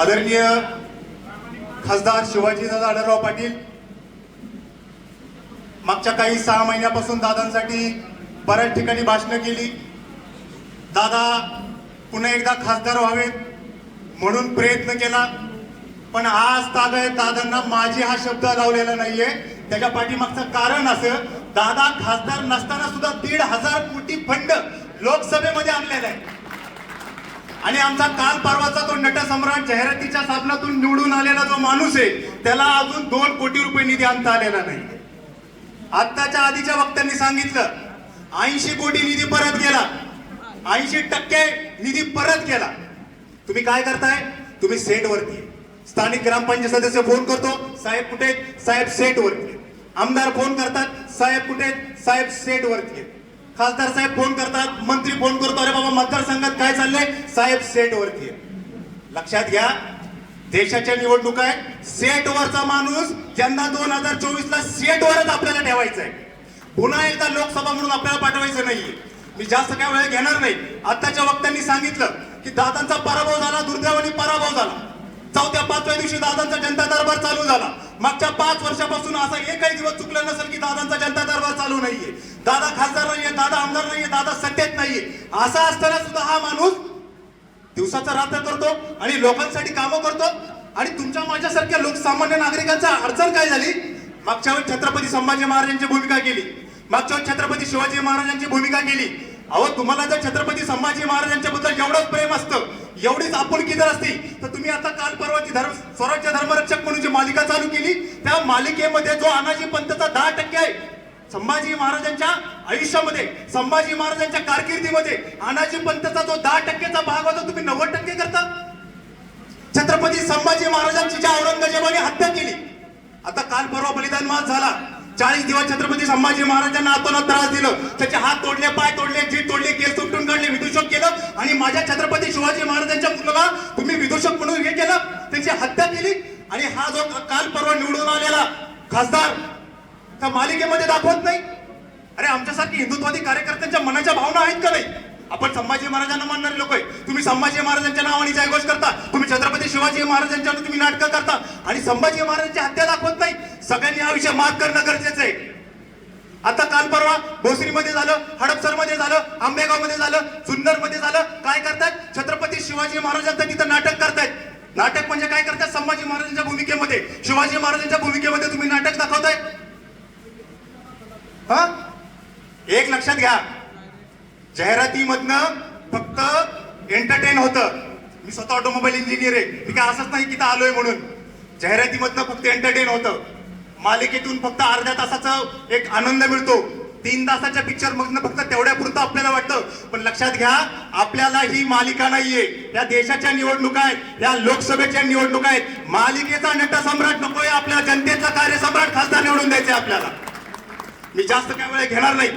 आदरणीय खासदार शिवाजीदादा आढळराव पाटील मागच्या काही सहा महिन्यापासून दादांसाठी बऱ्याच ठिकाणी भाषणं केली. दादा पुन्हा एकदा खासदार व्हावेत म्हणून प्रयत्न केला पण आज तागायत दादांना माझी हा शब्द लावलेला नाहीये. त्याच्या पाठीमागचं कारण असं दादा खासदार नसताना सुद्धा दीड हजार कोटी फंड लोकसभेमध्ये आणलेला आहे आणि आमचा काल परवाचा तो नटसम्राट जाहिरातीच्या साधनातून निवडून आलेला जो माणूस आहे त्याला अजून दोन कोटी रुपये निधी आणता आलेला नाही. आत्ताच्या आधीच्या वक्त्यांनी सांगितलं ऐंशी कोटी निधी परत गेला. ऐंशी टक्के निधी परत गेला. तुम्ही काय करताय? तुम्ही सेट वरती स्थानिक ग्रामपंचायत सदस्य फोन करतो साहेब कुठे साहेब सेट वरती आमदार फोन करतात साहेब कुठे साहेब सेट वरती खासदार साहेब फोन करतात मंत्री फोन करतो अरे बाबा मतदारसंघात काय चाललंय? साहेब सेट वरती लक्षात घ्या देशाच्या निवडणुका आहेत. सेट वरचा माणूस ज्यांना दोन हजार चोवीस ला सेट वरच आपल्याला ठेवायचं आहे पुन्हा एकदा लोकसभा म्हणून आपल्याला पाठवायचं नाहीये. मी जास्त काय वेळ घेणार नाही. आताच्या वक्त्यांनी सांगितलं की दादांचा पराभव झाला दुर्दैवानी पराभव झाला. चौथ्या पाचव्या दिवशी दादांचा जनता दरबार चालू झाला. मागच्या पाच वर्षापासून असा एकही दिवस चुकला नसेल की दादांचा जनता दरबार चालू नाहीये. दादा खासदार नाहीये दादा आमदार नाहीये दादा सत्तेत नाहीये. असा असताना सुद्धा हा माणूस दिवसाचा रात्र करतो आणि लोकांसाठी कामं करतो आणि तुमच्या माझ्यासारख्या लोकसामान्य नागरिकांचा अडचण काय झाली? मागच्या वेळी छत्रपती संभाजी महाराजांची भूमिका केली. मागच्या वेळी छत्रपती शिवाजी महाराजांची भूमिका केली. अहो तुम्हाला जर छत्रपती संभाजी महाराजांच्या बद्दल एवढंच प्रेम असतं एवढीच आपुलकी जर असती तर तुम्ही आता काल परवाची धर्म स्वराज्य धर्मरक्षक म्हणून जी मालिका चालू केली त्या मालिकेमध्ये जो अनाजी पंतचा दहा टक्के आहे संभाजी महाराजांच्या आयुष्यामध्ये संभाजी महाराजांच्या कारकिर्दीमध्ये अनाजी पंतचा जो दहा टक्केचा भाग होता तुम्ही नव्वद टक्के करता. छत्रपती संभाजी महाराजांची ज्या औरंगजेबाने हत्या केली आता काल परवा बलिदान मास झाला. चाळीस दिवस छत्रपती संभाजी महाराजांना आपण त्रास दिलं. त्याचे हात तोडले पाय तोडले जीत तोडले केस तुटून काढले विदूषक केलं. आणि माझ्या छत्रपती शिवाजी महाराजांच्या मुलाला तुम्ही विदूषक म्हणून हे केलं. त्यांची हत्या केली. आणि हा जो काल परवा निवडून आलेला खासदार त्या मालिकेमध्ये दाखवत नाही. अरे आमच्यासारखी हिंदुत्वादी कार्यकर्त्यांच्या मनाच्या भावना आहेत का नाही? आपण संभाजी महाराजांना मानणारे लोक आहे. तुम्ही संभाजी महाराजांच्या नावाने जयघोष करता तुम्ही छत्रपती शिवाजी महाराजांच्या तुम्ही नाटकं करता आणि संभाजी महाराजांची हत्या दाखवत नाही सगळ्यांनी हा विषय माफ करणं गरजेचं आहे. आता काल परवा भोसरीमध्ये झालं हडपसरमध्ये झालं आंबेगावमध्ये झालं सुंदरमध्ये झालं काय करतायत? छत्रपती शिवाजी महाराजांचं तिथं नाटक करतायत. नाटक म्हणजे काय करतात संभाजी महाराजांच्या भूमिकेमध्ये. शिवाजी महाराजांच्या भूमिकेमध्ये तुम्ही नाटक दाखवताय? हा? एक लक्षात घ्या. जाहिरातीमधनं फक्त एंटरटेन होतं. मी स्वतः ऑटोमोबाईल इंजिनियर आहे. मी काय असंच नाही की आलोय म्हणून. जाहिरातीमधनं फक्त एंटरटेन होतं. मालिकेतून फक्त अर्ध्या तासाचा एक आनंद मिळतो. तीन तासाच्या पिक्चर मधनं फक्त तेवढ्या पुरतं आपल्याला वाटतं. पण लक्षात घ्या आपल्याला ही मालिका नाहीये. या देशाच्या निवडणुका आहेत या लोकसभेच्या निवडणुका आहेत. मालिकेचा नटसम्राट नकोय आपल्या जनतेचा कार्यसम्राट खासदार निवडून द्यायचे आपल्याला. मी जास्त काय वेळ घेणार नाही.